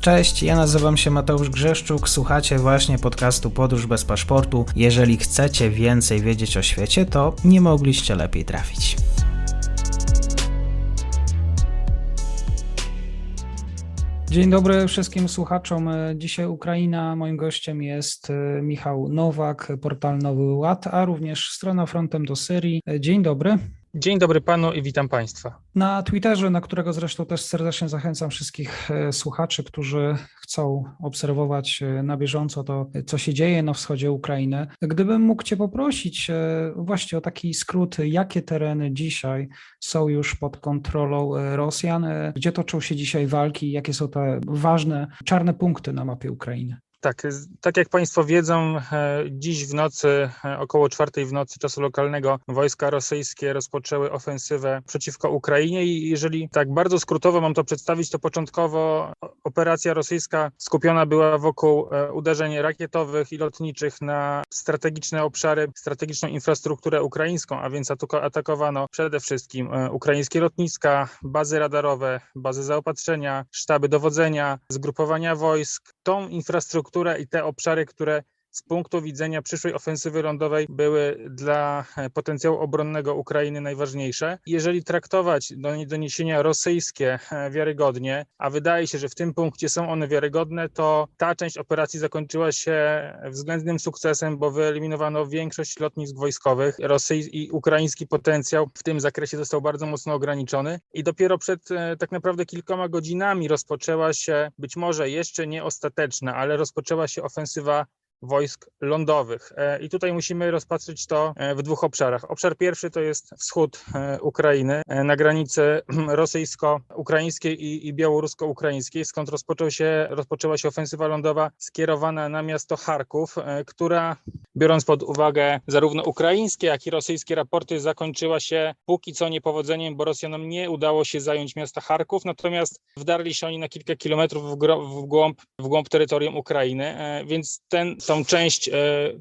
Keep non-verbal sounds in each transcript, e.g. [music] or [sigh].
Cześć, ja nazywam się Mateusz Grzeszczuk, słuchacie właśnie podcastu Podróż bez paszportu. Jeżeli chcecie więcej wiedzieć o świecie, to nie mogliście lepiej trafić. Dzień dobry wszystkim słuchaczom. Dzisiaj Ukraina. Moim gościem jest e, Michał Nowak, portal Nowy Ład, a również strona Frontem do Syrii. Dzień dobry. Dzień dobry panu i witam państwa. Na Twitterze, na którego zresztą też serdecznie zachęcam wszystkich e, słuchaczy, którzy chcą obserwować e, na bieżąco to, co się dzieje na wschodzie Ukrainy. Gdybym mógł Cię poprosić e, właśnie o taki skrót, jakie tereny dzisiaj są już pod kontrolą Rosjan, gdzie toczą się dzisiaj walki, jakie są te ważne czarne punkty na mapie Ukrainy? Tak, tak jak Państwo wiedzą, e, dziś w nocy, e, około czwartej w nocy czasu lokalnego, wojska rosyjskie rozpoczęły ofensywę przeciwko Ukrainie i jeżeli tak bardzo skrótowo mam to przedstawić, to początkowo operacja rosyjska skupiona była wokół e, uderzeń rakietowych i lotniczych na strategiczne obszary, strategiczną infrastrukturę ukraińską, a więc atakowano przede wszystkim ukraińskie lotniska, bazy radarowe, bazy zaopatrzenia, sztaby dowodzenia, zgrupowania wojsk. Tą infrastrukturę infrastrukturę i te obszary, które z punktu widzenia przyszłej ofensywy lądowej były dla e, potencjału obronnego Ukrainy najważniejsze. Jeżeli traktować doniesienia rosyjskie e, wiarygodnie, a wydaje się, że w tym punkcie są one wiarygodne, to ta część operacji zakończyła się względnym sukcesem, bo wyeliminowano większość lotnisk wojskowych. Rosyjski i ukraiński potencjał w tym zakresie został bardzo mocno ograniczony i dopiero przed e, tak naprawdę kilkoma godzinami rozpoczęła się, być może jeszcze nie ostateczna, ale rozpoczęła się ofensywa wojsk lądowych. E, I tutaj musimy rozpatrzyć to e, w dwóch obszarach. Obszar pierwszy to jest wschód e, Ukrainy, na granicy [clears throat] rosyjsko-ukraińskiej i, białorusko-ukraińskiej, skąd rozpoczął się, rozpoczęła się ofensywa lądowa skierowana na miasto Charków, która biorąc pod uwagę zarówno ukraińskie, jak i rosyjskie raporty, zakończyła się póki co niepowodzeniem, bo Rosjanom nie udało się zająć miasta Charków, natomiast wdarli się oni na kilka kilometrów w, w, głąb, w głąb terytorium Ukrainy, więc ten tą część e,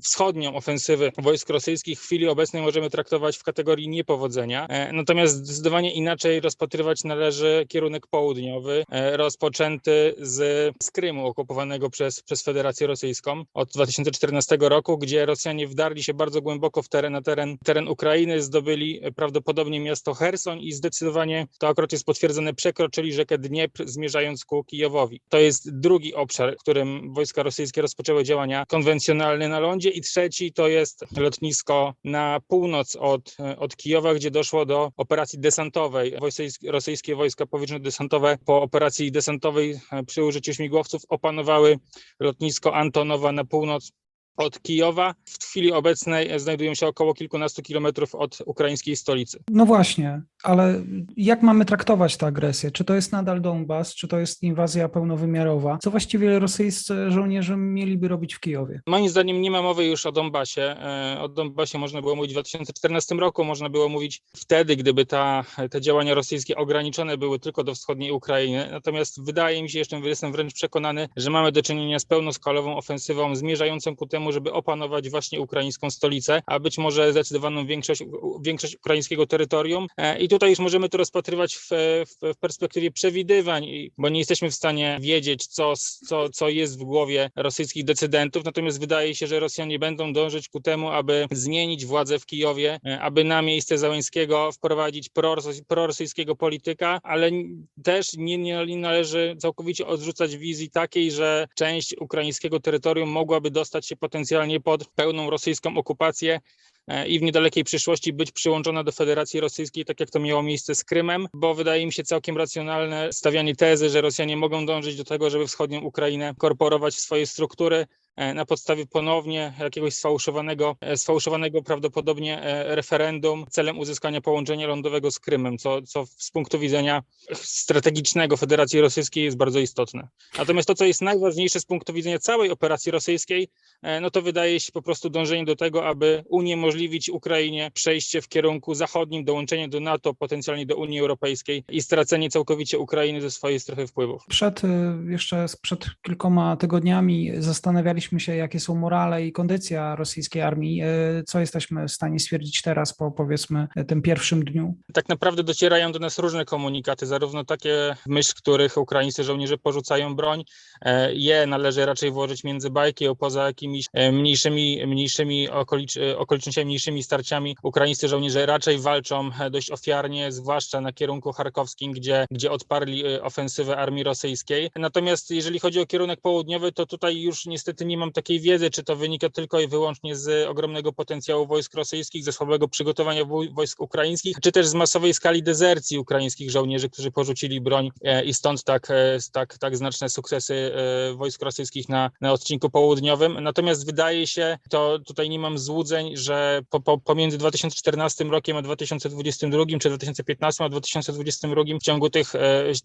wschodnią ofensywy wojsk rosyjskich w chwili obecnej możemy traktować w kategorii niepowodzenia. E, natomiast zdecydowanie inaczej rozpatrywać należy kierunek południowy, e, rozpoczęty z, z Krymu okupowanego przez, przez Federację Rosyjską od 2014 roku, gdzie Rosjanie wdarli się bardzo głęboko w teren, na teren, teren Ukrainy, zdobyli prawdopodobnie miasto Herson i zdecydowanie, to akurat jest potwierdzone, przekroczyli rzekę Dniepr, zmierzając ku Kijowowi. To jest drugi obszar, w którym wojska rosyjskie rozpoczęły działania konwencjonalny na lądzie i trzeci to jest lotnisko na północ od, od Kijowa, gdzie doszło do operacji desantowej. rosyjskie wojska powietrzno-desantowe po operacji desantowej przy użyciu śmigłowców opanowały lotnisko Antonowa na północ od Kijowa. W chwili obecnej znajdują się około kilkunastu kilometrów od ukraińskiej stolicy. No właśnie, ale jak mamy traktować tę agresję? Czy to jest nadal Donbas, czy to jest inwazja pełnowymiarowa? Co właściwie rosyjscy żołnierze mieliby robić w Kijowie? Moim zdaniem nie ma mowy już o Donbasie. E, o Donbasie można było mówić w 2014 roku, można było mówić wtedy, gdyby ta, te działania rosyjskie ograniczone były tylko do wschodniej Ukrainy. Natomiast wydaje mi się, jeszcze jestem wręcz przekonany, że mamy do czynienia z pełnoskalową ofensywą zmierzającą ku temu, żeby opanować właśnie ukraińską stolicę, a być może zdecydowaną większość, większość ukraińskiego terytorium. E, I tutaj już możemy to rozpatrywać w, w, perspektywie przewidywań, bo nie jesteśmy w stanie wiedzieć, co, co, co jest w głowie rosyjskich decydentów. Natomiast wydaje się, że Rosjanie będą dążyć ku temu, aby zmienić władzę w Kijowie, e, aby na miejsce Załęskiego wprowadzić prorosyjskiego polityka, ale też nie, nie należy całkowicie odrzucać wizji takiej, że część ukraińskiego terytorium mogłaby dostać się potencjalnie potencjalnie pod pełną rosyjską okupację e, i w niedalekiej przyszłości być przyłączona do Federacji Rosyjskiej, tak jak to miało miejsce z Krymem, bo wydaje mi się całkiem racjonalne stawianie tezy, że Rosjanie mogą dążyć do tego, żeby wschodnią Ukrainę korporować w swoje struktury, na podstawie ponownie jakiegoś sfałszowanego, e, sfałszowanego prawdopodobnie e, referendum celem uzyskania połączenia lądowego z Krymem, co, co z punktu widzenia strategicznego Federacji Rosyjskiej jest bardzo istotne. Natomiast to, co jest najważniejsze z punktu widzenia całej operacji rosyjskiej, no to wydaje się po prostu dążenie do tego, aby uniemożliwić Ukrainie przejście w kierunku zachodnim, dołączenie do NATO, potencjalnie do Unii Europejskiej i stracenie całkowicie Ukrainy ze swojej strefy wpływów. Przed, jeszcze przed kilkoma tygodniami zastanawialiśmy przyjrzeliśmy się, jakie są morale i kondycja rosyjskiej armii. E, Co jesteśmy w stanie stwierdzić teraz po powiedzmy tym pierwszym dniu? Tak naprawdę docierają do nas różne komunikaty, zarówno takie, w myśl których ukraińscy żołnierze porzucają broń, e, je należy raczej włożyć między bajki, poza jakimiś e, mniejszymi, mniejszymi okolicz, okolicznościami, mniejszymi starciami. Ukraińscy żołnierze raczej walczą dość ofiarnie, zwłaszcza na kierunku charkowskim, gdzie, gdzie odparli ofensywę armii rosyjskiej. Natomiast jeżeli chodzi o kierunek południowy, to tutaj już niestety nie mam takiej wiedzy, czy to wynika tylko i wyłącznie z ogromnego potencjału wojsk rosyjskich, ze słabego przygotowania woj- wojsk ukraińskich, czy też z masowej skali dezercji ukraińskich żołnierzy, którzy porzucili broń e, i stąd tak, e, tak, tak znaczne sukcesy e, wojsk rosyjskich na, na odcinku południowym. Natomiast wydaje się, to tutaj nie mam złudzeń, że po, po, pomiędzy 2014 rokiem a 2022, czy 2015 a 2022 w ciągu tych,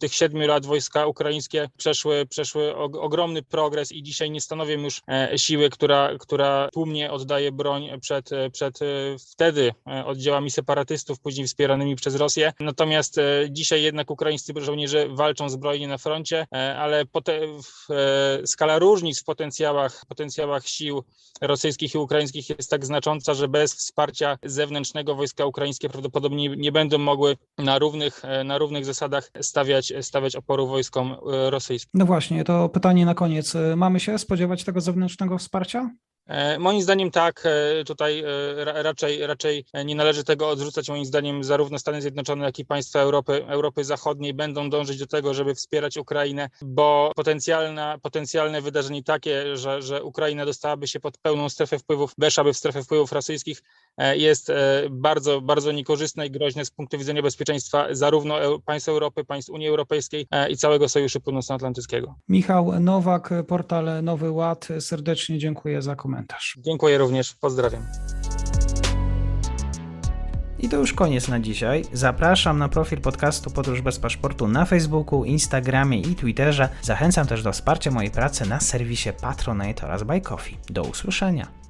tych siedmiu lat wojska ukraińskie przeszły, przeszły og- ogromny progres i dzisiaj nie stanowią już e, siły, która, która tłumnie oddaje broń przed, e, przed e, wtedy oddziałami separatystów, później wspieranymi przez Rosję. Natomiast dzisiaj jednak ukraińscy żołnierze walczą zbrojnie na froncie, ale skala różnic w potencjałach, potencjałach sił rosyjskich i ukraińskich jest tak znacząca, że bez wsparcia zewnętrznego wojska ukraińskie prawdopodobnie nie będą mogły na równych, na równych zasadach stawiać, stawiać oporu wojskom rosyjskim. No właśnie, to pytanie na koniec. Mamy się spodziewać tego zewnętrznego wsparcia? E, Moim zdaniem tak, e, tutaj e, ra- raczej, raczej nie należy tego odrzucać. Moim zdaniem zarówno Stany Zjednoczone, jak i państwa Europy, Europy Zachodniej będą dążyć do tego, żeby wspierać Ukrainę, bo potencjalna, potencjalne wydarzenie takie, że, że Ukraina dostałaby się pod pełną strefę wpływów, weszłaby w strefę wpływów rosyjskich, jest e, bardzo, bardzo niekorzystne i groźne z punktu widzenia bezpieczeństwa zarówno państw Europy, państw Unii Europejskiej e, i całego Sojuszu Północnoatlantyckiego. Michał Nowak, portal Nowy Ład. Serdecznie dziękuję za komentarz. Dziękuję również, pozdrawiam. I to już koniec na dzisiaj. Zapraszam na profil podcastu Podróż bez paszportu na Facebooku, Instagramie i Twitterze. Zachęcam też do wsparcia mojej pracy na serwisie Patronite oraz Buy Coffee. Do usłyszenia.